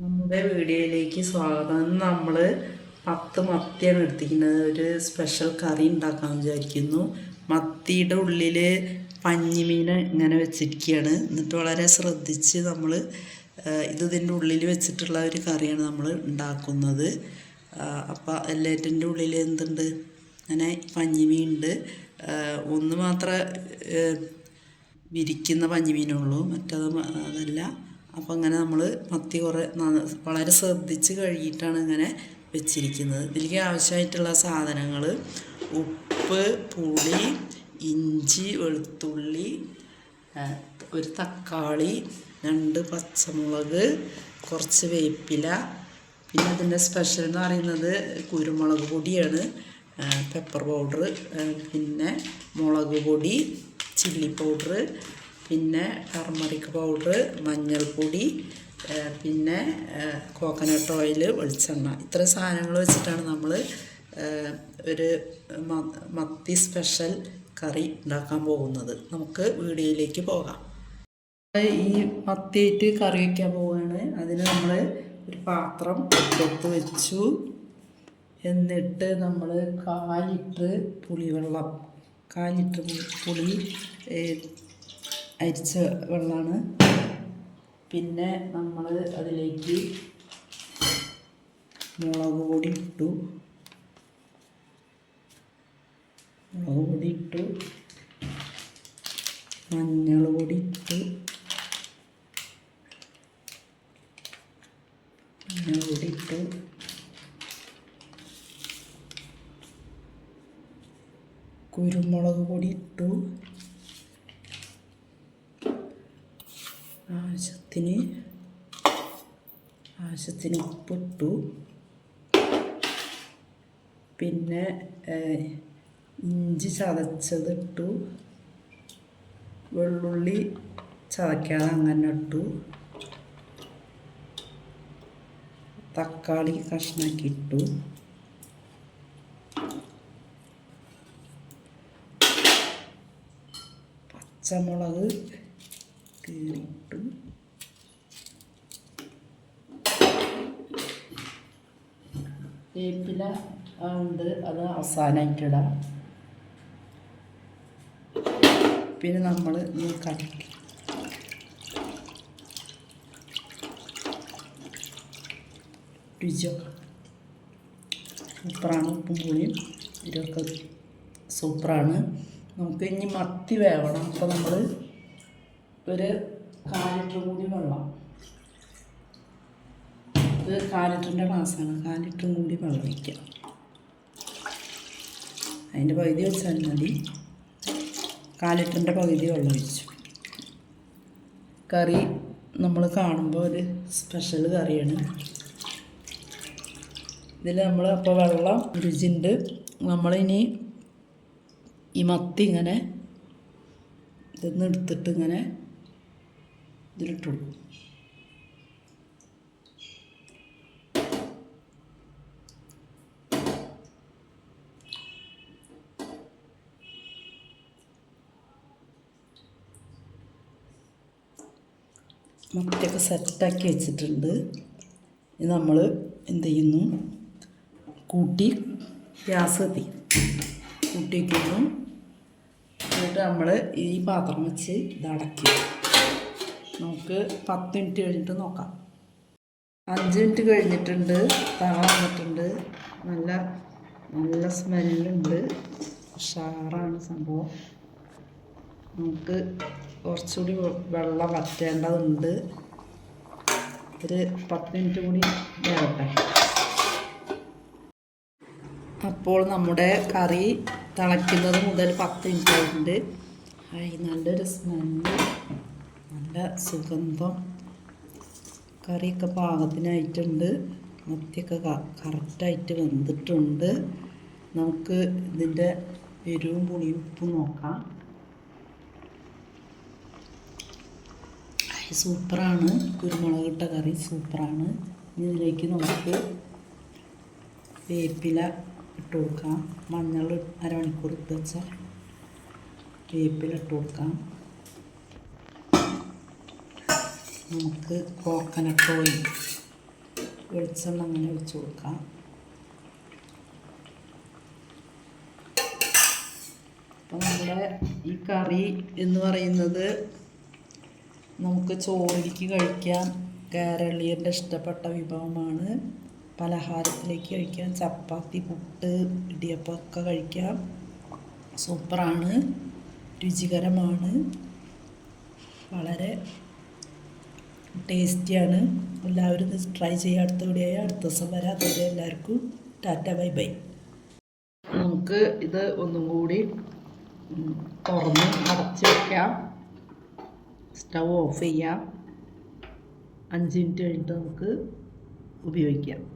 നമ്മുടെ വീഡിയോയിലേക്ക് സ്വാഗതം. നമ്മൾ പത്ത് മത്തിയാണ് എടുത്തിരിക്കുന്നത്. ഒരു സ്പെഷ്യൽ കറി ഉണ്ടാക്കാൻ വിചാരിക്കുന്നു. മത്തിയുടെ ഉള്ളിൽ പഞ്ഞിമീൻ ഇങ്ങനെ വെച്ചിരിക്കുകയാണ് എന്നിട്ട് വളരെ ശ്രദ്ധിച്ച് നമ്മൾ ഇത് ഇതിന്റെ ഉള്ളിൽ വെച്ചിട്ടുള്ള ഒരു കറിയാണ് നമ്മൾ ഉണ്ടാക്കുന്നത്. അപ്പം എല്ലാറ്റിന്റെ ഉള്ളിൽ എന്തുണ്ട്? അങ്ങനെ പഞ്ഞിമീൻ ഉണ്ട്. ഒന്ന് മാത്രമേ വിരിക്കുന്ന പഞ്ഞിമീനുള്ളൂ മറ്റത് അതല്ല അപ്പോൾ അങ്ങനെ നമ്മൾ മത്തി കുറേ വളരെ ശ്രദ്ധിച്ച് കഴുകിയിട്ടാണ് ഇങ്ങനെ വെച്ചിരിക്കുന്നത്. ഇതിലേക്ക് ആവശ്യമായിട്ടുള്ള സാധനങ്ങൾ ഉപ്പ് പുളി ഇഞ്ചി വെളുത്തുള്ളി ഒരു തക്കാളി രണ്ട് പച്ചമുളക് കുറച്ച് വേപ്പില പിന്നെ അതിന്റെ സ്പെഷ്യൽ എന്ന് പറയുന്നത് കുരുമുളക് പൊടിയാണ്. പെപ്പർ പൗഡർ പിന്നെ മുളക് പൊടി ചില്ലി പൗഡർ പിന്നെ ടർമറിക് പൗഡർ മഞ്ഞൾപ്പൊടി പിന്നെ കോക്കനട്ട് ഓയിൽ വെളിച്ചെണ്ണ. ഇത്ര സാധനങ്ങൾ വെച്ചിട്ടാണ് നമ്മൾ ഒരു മത്തി സ്പെഷ്യൽ കറി ഉണ്ടാക്കാൻ പോകുന്നത്. നമുക്ക് വീഡിയോയിലേക്ക് പോകാം. ഈ മത്തിയിട്ട് കറി വയ്ക്കാൻ പോവുകയാണ്. അതിന് നമ്മൾ ഒരു പാത്രം എടുത്ത് വെച്ചു. എന്നിട്ട് നമ്മൾ കാൽ പുളിവെള്ളം കാൽ പുളി അരിച്ച വെള്ളമാണ് പിന്നെ നമ്മൾ അതിലേക്ക് മുളക് പൊടി ഇട്ടു. മുളക് പൊടി ഇട്ടു. മഞ്ഞൾ പൊടി ഇട്ടു. മഞ്ഞൾ പൊടി ഇട്ടു. കുരുമുളക് പൊടി ഇട്ടു. ആവശ്യത്തിന് ആവശ്യത്തിന് ഉപ്പിട്ടു. പിന്നെ ഇഞ്ചി ചതച്ചതിട്ടു. വെള്ളുള്ളി ചതയ്ക്കാതെ അങ്ങനെ ഇട്ടു. തക്കാളി കഷ്ണാക്കി ഇട്ടു. പച്ചമുളക് കീറിയിട്ടു. വേപ്പില ഉണ്ട്. അത് അവസാനമായിട്ട് ഇടാം പിന്നെ നമ്മൾ ഈ കട്ടി രുചിയൊക്കെ സൂപ്പറാണ്. ഉപ്പും പുളിയും ഇതൊക്കെ സൂപ്പറാണ്. നമുക്ക് ഇനി മത്തി വേവണം. അപ്പോൾ നമ്മൾ ഒരു കാലിറ്റർ കൂടി വെള്ളം ഇത് കാൽ മാസമാണ് ഗ്ലാസ്സാണ് കാൽ ലിറ്ററും കൂടി വെള്ളം ഒഴിക്കാം അതിന്റെ പകുതി വെച്ചാൽ മതി. കാൽ ലിറ്ററിന്റെ പകുതി വെള്ളം കറി നമ്മൾ കാണുമ്പോൾ ഒരു സ്പെഷ്യൽ കറിയാണ്. ഇതിൽ നമ്മൾ അപ്പോൾ വെള്ളം രുചിയുണ്ട് നമ്മളിനി ഈ മത്തി ഇങ്ങനെ ഇതൊന്ന് എടുത്തിട്ട് ഇങ്ങനെ ഇതിലിട്ടു മത്തിയൊക്കെ സെറ്റാക്കി വെച്ചിട്ടുണ്ട്. നമ്മൾ എന്ത് ചെയ്യുന്നു? കൂട്ടി ഗ്യാസ് കത്തി. കൂട്ടി വയ്ക്കുന്നു എന്നിട്ട് നമ്മൾ ഈ പാത്രം വെച്ച് ഇത് അടക്കി നമുക്ക് പത്ത് മിനിറ്റ് കഴിഞ്ഞിട്ട് നോക്കാം. അഞ്ച് മിനിറ്റ് കഴിഞ്ഞിട്ടുണ്ട്. തള വന്നിട്ടുണ്ട്. നല്ല നല്ല സ്മെല്ലുണ്ട് ഉഷാറാണ് സംഭവം. നമുക്ക് കുറച്ചുകൂടി വെള്ളം വറ്റേണ്ടതുണ്ട്. ഒരു പത്ത് മിനിറ്റ് കൂടി വേവട്ടെ. അപ്പോൾ നമ്മുടെ കറി തിളയ്ക്കുന്നത് മുതൽ പത്ത് മിനിറ്റ് ആയിട്ടുണ്ട്. ആയി നല്ലൊരു സ്മെല്ല് നല്ല സുഗന്ധം. കറിയൊക്കെ പാകത്തിനായിട്ടുണ്ട്. മത്തിയൊക്കെ കറക്റ്റായിട്ട് വെന്തിട്ടുണ്ട്. നമുക്ക് ഇതിന്റെ എരിവും പുളിയും ഉപ്പും നോക്കാം ഐ, സൂപ്പറാണ്. കുരുമുളക് ഇട്ട കറി സൂപ്പറാണ്. ഇനി ഇതിലേക്ക് നമുക്ക് വേപ്പില ഇട്ട് കൊടുക്കാം. മഞ്ഞൾ അരമണിക്കൂർ ഇട്ട് വെച്ച വേപ്പില ഇട്ട് കൊടുക്കാം. നമുക്ക് കോക്കനട്ട് ഓയിൽ വെളിച്ചെണ്ണ അങ്ങനെ ഒഴിച്ച് കൊടുക്കാം. അപ്പോൾ നമ്മുടെ ഈ കറി എന്ന് പറയുന്നത് നമുക്ക് ചോറിലേക്ക് കഴിക്കാം. കേരളീയന്റെ ഇഷ്ടപ്പെട്ട വിഭവമാണ് പലഹാരത്തിലേക്ക് കഴിക്കാം. ചപ്പാത്തി പുട്ട് ഇടിയപ്പമൊക്കെ കഴിക്കാം. സൂപ്പറാണ്. രുചികരമാണ്. വളരെ ടേസ്റ്റിയാണ്. എല്ലാവരും ട്രൈ ചെയ്യുക. അടുത്ത കൂടിയായി അടുത്ത ദിവസം വരാം. അതുവരെ എല്ലാവർക്കും ടാറ്റ ബൈ ബൈ. നമുക്ക് ഇത് ഒന്നും കൂടി തുറന്ന് അടച്ച് വയ്ക്കാം സ്റ്റൗ ഓഫ് ചെയ്യാം. അഞ്ച് മിനിറ്റ് കഴിഞ്ഞിട്ട് നമുക്ക് ഉപയോഗിക്കാം.